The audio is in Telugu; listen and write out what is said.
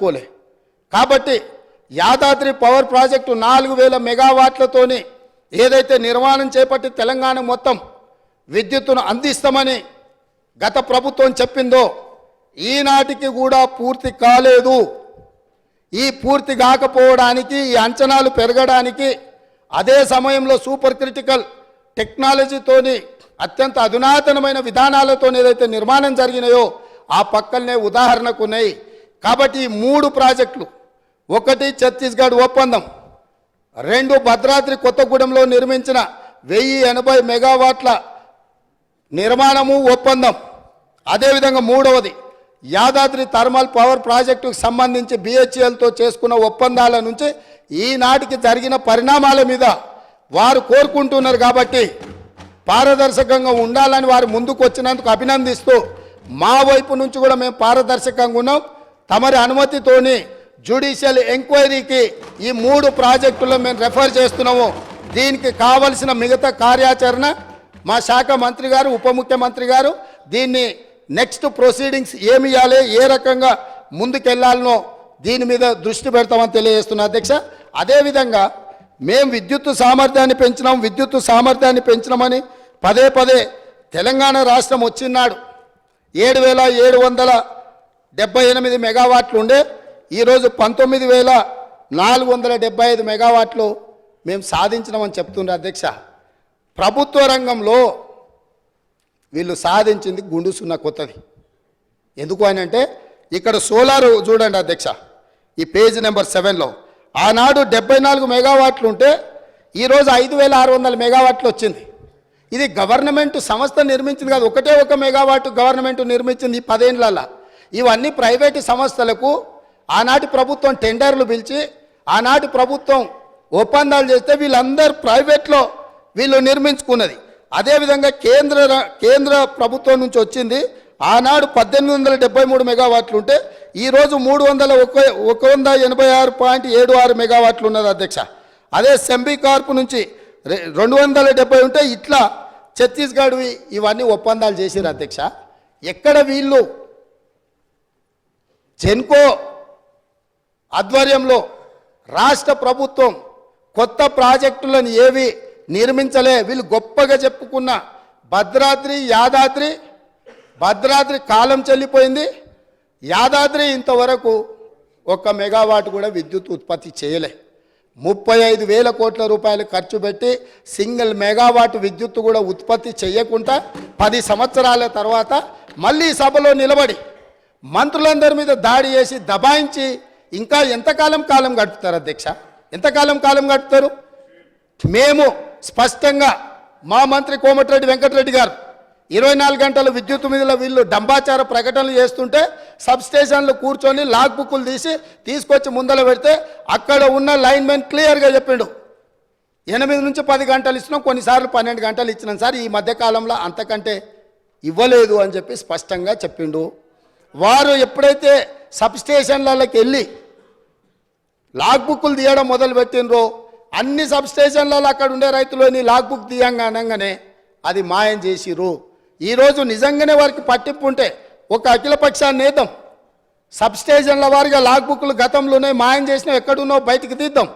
పట్టించుకోలే కాబట్టి యాదాద్రి పవర్ ప్రాజెక్టు నాలుగు వేల మెగావాట్లతోని ఏదైతే నిర్మాణం చేపట్టి తెలంగాణ మొత్తం విద్యుత్తును అందిస్తామని గత ప్రభుత్వం చెప్పిందో ఈనాటికి కూడా పూర్తి కాలేదు. ఈ పూర్తి కాకపోవడానికి ఈ అంచనాలు పెరగడానికి అదే సమయంలో సూపర్ క్రిటికల్ టెక్నాలజీతోని అత్యంత అధునాతనమైన విధానాలతో ఏదైతే నిర్మాణం జరిగినాయో ఆ పక్కనే ఉదాహరణకు ఉన్నాయి. కాబట్టి ఈ మూడు ప్రాజెక్టులు ఒకటి ఛత్తీస్గఢ్ ఒప్పందం రెండు భద్రాద్రి కొత్తగూడెంలో నిర్మించిన వెయ్యి ఎనభై మెగావాట్ల నిర్మాణము ఒప్పందం. అదేవిధంగా మూడవది యాదాద్రి థర్మల్ పవర్ ప్రాజెక్టుకు సంబంధించి బిహెచ్ఎల్తో చేసుకున్న ఒప్పందాల నుంచి ఈనాటికి జరిగిన పరిణామాల మీద వారు కోరుకుంటున్నారు కాబట్టి పారదర్శకంగా ఉండాలని వారు ముందుకు వచ్చినందుకు అభినందిస్తూ మా వైపు నుంచి కూడా మేము పారదర్శకంగా ఉన్నాం. తమరి అనుమతితోని జ్యుడిషియల్ ఎంక్వైరీకి ఈ మూడు ప్రాజెక్టులు మేము రెఫర్ చేస్తున్నాము. దీనికి కావలసిన మిగతా కార్యాచరణ మా శాఖ మంత్రి గారు ఉప ముఖ్యమంత్రి గారు దీన్ని నెక్స్ట్ ప్రొసీడింగ్స్ ఏమి ఇవ్వాలి ఏ రకంగా ముందుకెళ్ళాలనో దీని మీద దృష్టి పెడతామని తెలియజేస్తున్నా అధ్యక్ష. అదేవిధంగా మేము విద్యుత్ సామర్థ్యాన్ని పెంచినాం విద్యుత్ సామర్థ్యాన్ని పెంచినామని పదే పదే తెలంగాణ రాష్ట్రం వచ్చినాడు. ఏడు వేల ఏడు వందల డెబ్బై ఎనిమిది మెగావాట్లు ఉండే ఈరోజు పంతొమ్మిది వేల నాలుగు వందల డెబ్బై ఐదు మెగావాట్లు మేము సాధించినామని చెప్తుండ్రు అధ్యక్ష. ప్రభుత్వ రంగంలో వీళ్ళు సాధించింది గుండు సున్నా కొత్తది. ఎందుకు అని అంటే ఇక్కడ సోలార్ చూడండి అధ్యక్ష ఈ పేజ్ నెంబర్ సెవెన్లో. ఆనాడు డెబ్బై నాలుగు మెగావాట్లు ఉంటే ఈరోజు ఐదు వేల ఆరు వందల మెగావాట్లు వచ్చింది. ఇది గవర్నమెంట్ సంస్థ నిర్మించింది కాదు ఒకటే ఒక మెగావాట్ గవర్నమెంట్ నిర్మించింది ఈ పదేళ్ళ ఇవన్నీ ప్రైవేటు సంస్థలకు ఆనాటి ప్రభుత్వం టెండర్లు పిలిచి ఆనాటి ప్రభుత్వం ఒప్పందాలు చేస్తే వీళ్ళందరూ ప్రైవేట్లో వీళ్ళు నిర్మించుకున్నది. అదేవిధంగా కేంద్ర కేంద్ర ప్రభుత్వం నుంచి వచ్చింది ఆనాడు పద్దెనిమిది వందల డెబ్బై మూడు మెగావాట్లు ఉంటే ఈరోజు మూడు వందల ఒక ఒక వంద ఎనభై ఆరు పాయింట్ ఏడు ఆరు మెగావాట్లు ఉన్నది అధ్యక్ష. అదే సెంబీ కార్పు నుంచి రెండు వందల డెబ్బై ఉంటే ఇట్లా ఛత్తీస్గఢ్వి ఇవన్నీ ఒప్పందాలు చేసిరు అధ్యక్ష. ఎక్కడ వీళ్ళు జెన్కో ఆధ్వర్యంలో రాష్ట్ర ప్రభుత్వం కొత్త ప్రాజెక్టులను ఏవి నిర్మించలే వీళ్ళు గొప్పగా చెప్పుకున్న భద్రాద్రి యాదాద్రి భద్రాద్రి కాలం చెల్లిపోయింది. యాదాద్రి ఇంతవరకు ఒక్క మెగావాట్ కూడా విద్యుత్ ఉత్పత్తి చేయలే. ముప్పై ఐదు వేల కోట్ల రూపాయలు ఖర్చు పెట్టి సింగిల్ మెగావాట్ విద్యుత్ కూడా ఉత్పత్తి చేయకుండా పది సంవత్సరాల తర్వాత మళ్ళీ సభలో నిలబడి మంత్రులందరి మీద దాడి చేసి దబాయించి ఇంకా ఎంతకాలం కాలం గడుపుతారు అధ్యక్ష? ఎంతకాలం కాలం గడుపుతారు? మేము స్పష్టంగా మా మంత్రి కోమటిరెడ్డి వెంకటరెడ్డి గారు ఇరవై నాలుగు గంటల విద్యుత్ మీద వీళ్ళు డంబాచార ప్రకటనలు చేస్తుంటే సబ్ స్టేషన్లు కూర్చొని లాగ్ బుక్లు తీసి తీసుకొచ్చి ముందర పెడితే అక్కడ ఉన్న లైన్ మెన్ క్లియర్గా చెప్పిండు. ఎనిమిది నుంచి పది గంటలు ఇచ్చినాం కొన్నిసార్లు పన్నెండు గంటలు ఇచ్చినాం సార్ ఈ మధ్యకాలంలో అంతకంటే ఇవ్వలేదు అని చెప్పి స్పష్టంగా చెప్పిండు. వారు ఎప్పుడైతే సబ్స్టేషన్లకి వెళ్ళి లాగ్ బుక్లు తీయడం మొదలు పెట్టినరో అన్ని సబ్ స్టేషన్లలో అక్కడ ఉండే రైతులని లాగ్ బుక్ తీయంగానగానే అది మాయం చేసిరు ఈరోజు నిజంగానే వారికి పట్టింపు ఉంటే ఒక అఖిలపక్షాన్ని నేద్దాం సబ్ స్టేషన్ల వారిగా లాగ్ బుక్లు గతంలోనే మాయం చేసినా ఎక్కడున్నో బయటికి తీద్దాం.